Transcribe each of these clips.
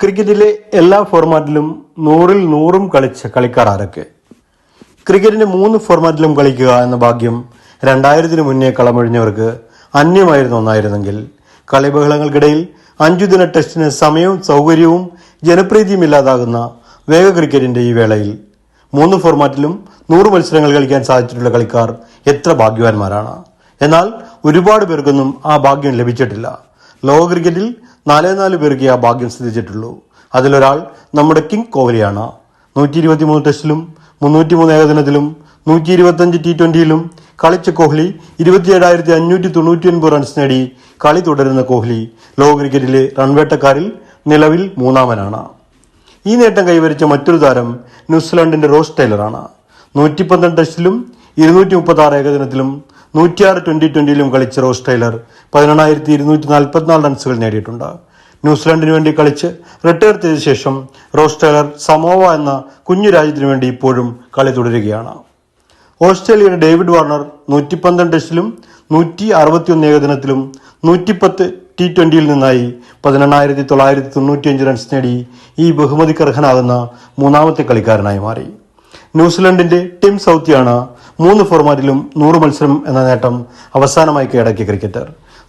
ക്രിക്കറ്റിലെ എല്ലാ ഫോർമാറ്റിലും നൂറിൽ നൂറും കളിച്ച കളിക്കാർ ആരൊക്കെ? ക്രിക്കറ്റിന്റെ മൂന്ന് ഫോർമാറ്റിലും കളിക്കുക എന്ന ഭാഗ്യം രണ്ടായിരത്തിന് മുന്നേ കളമൊഴിഞ്ഞവർക്ക് അന്യമായിരുന്നു ഒന്നായിരുന്നെങ്കിൽ കളിബഹളങ്ങൾക്കിടയിൽ അഞ്ചു ദിന ടെസ്റ്റിന് സമയവും സൗകര്യവും ജനപ്രീതിയും ഇല്ലാതാകുന്ന വേഗ ക്രിക്കറ്റിന്റെ ഈ വേളയിൽ മൂന്ന് ഫോർമാറ്റിലും നൂറ് മത്സരങ്ങൾ കളിക്കാൻ സാധിച്ചിട്ടുള്ള കളിക്കാർ എത്ര ഭാഗ്യവാന്മാരാണ്? എന്നാൽ ഒരുപാട് പേർക്കൊന്നും ആ ഭാഗ്യം ലഭിച്ചിട്ടില്ല. ലോക ക്രിക്കറ്റിൽ നാലേ നാല് പേർക്ക് ആ ഭാഗ്യം സിദ്ധിച്ചിട്ടുള്ളൂ. അതിലൊരാൾ നമ്മുടെ കിങ് കോഹ്ലിയാണ്. നൂറ്റി ഇരുപത്തി മൂന്ന് ടെസ്റ്റിലും മുന്നൂറ്റി മൂന്ന് ഏകദിനത്തിലും നൂറ്റി ഇരുപത്തഞ്ച് ടി ട്വന്റിയിലും കളിച്ച കോഹ്ലി ഇരുപത്തിയേഴായിരത്തി അഞ്ഞൂറ്റി തൊണ്ണൂറ്റി ഒൻപത് റൺസ് നേടി കളി തുടരുന്ന കോഹ്ലി ലോക ക്രിക്കറ്റിലെ റൺവേട്ടക്കാരിൽ നിലവിൽ മൂന്നാമനാണ്. ഈ നേട്ടം കൈവരിച്ച മറ്റൊരു താരം ന്യൂസിലാൻഡിന്റെ റോസ് ടൈലറാണ്. നൂറ്റി പന്ത്രണ്ട് ടെസ്റ്റിലും ഇരുന്നൂറ്റി മുപ്പത്തി ആറ് ഏകദിനത്തിലും നൂറ്റിയാറ് ട്വന്റി ട്വന്റിയിലും കളിച്ച റോസ് ടൈലർ പതിനെണ്ണായിരത്തി ഇരുന്നൂറ്റി നാൽപ്പത്തിനാല് റൺസുകൾ നേടിയിട്ടുണ്ട്. ന്യൂസിലാൻഡിന് വേണ്ടി കളിച്ച് റിട്ടയർ ചെയ്ത ശേഷം റോസ് ടൈലർ സമോവ എന്ന കുഞ്ഞു രാജ്യത്തിനു വേണ്ടി ഇപ്പോഴും കളി തുടരുകയാണ്. ഓസ്ട്രേലിയയുടെ ഡേവിഡ് വാർണർ നൂറ്റി പന്ത്രണ്ട് ടെസ്റ്റിലും നൂറ്റി അറുപത്തിയൊന്ന് ഏകദിനത്തിലും നൂറ്റിപ്പത്ത് ടി ട്വന്റിയിൽ നിന്നായി പതിനെണ്ണായിരത്തി തൊള്ളായിരത്തി തൊണ്ണൂറ്റിയഞ്ച് റൺസ് നേടി ഈ ബഹുമതിക്ക് അർഹനാകുന്ന മൂന്നാമത്തെ കളിക്കാരനായി മാറി. ന്യൂസിലൻഡിന്റെ ടിം സൗത്തിയാണ് മൂന്ന് ഫോർമാറ്റിലും നൂറ് മത്സരം എന്ന നേട്ടം അവസാനമായി കീഴടക്കിയ ക്രിക്കറ്റർ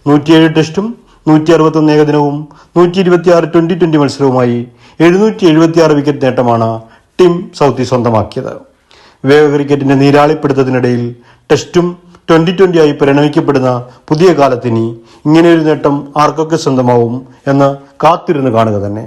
നൂറ്റിയേഴ് ടെസ്റ്റും നൂറ്റി അറുപത്തൊന്ന് ഏകദിനവും നൂറ്റി ഇരുപത്തിയാറ് ട്വന്റി ട്വന്റി മത്സരവുമായി എഴുന്നൂറ്റി എഴുപത്തിയാറ് വിക്കറ്റ് നേട്ടമാണ് ടിം സൗത്തി സ്വന്തമാക്കിയത്. വേഗ ക്രിക്കറ്റിന്റെ നീരാളിപ്പിടുത്തത്തിനിടയിൽ ടെസ്റ്റും ട്വന്റി ആയി പരിണമിക്കപ്പെടുന്ന പുതിയ കാലത്തിനി ഇങ്ങനെയൊരു നേട്ടം ആർക്കൊക്കെ സ്വന്തമാവും എന്ന് കാത്തിരുന്ന് കാണുക തന്നെ.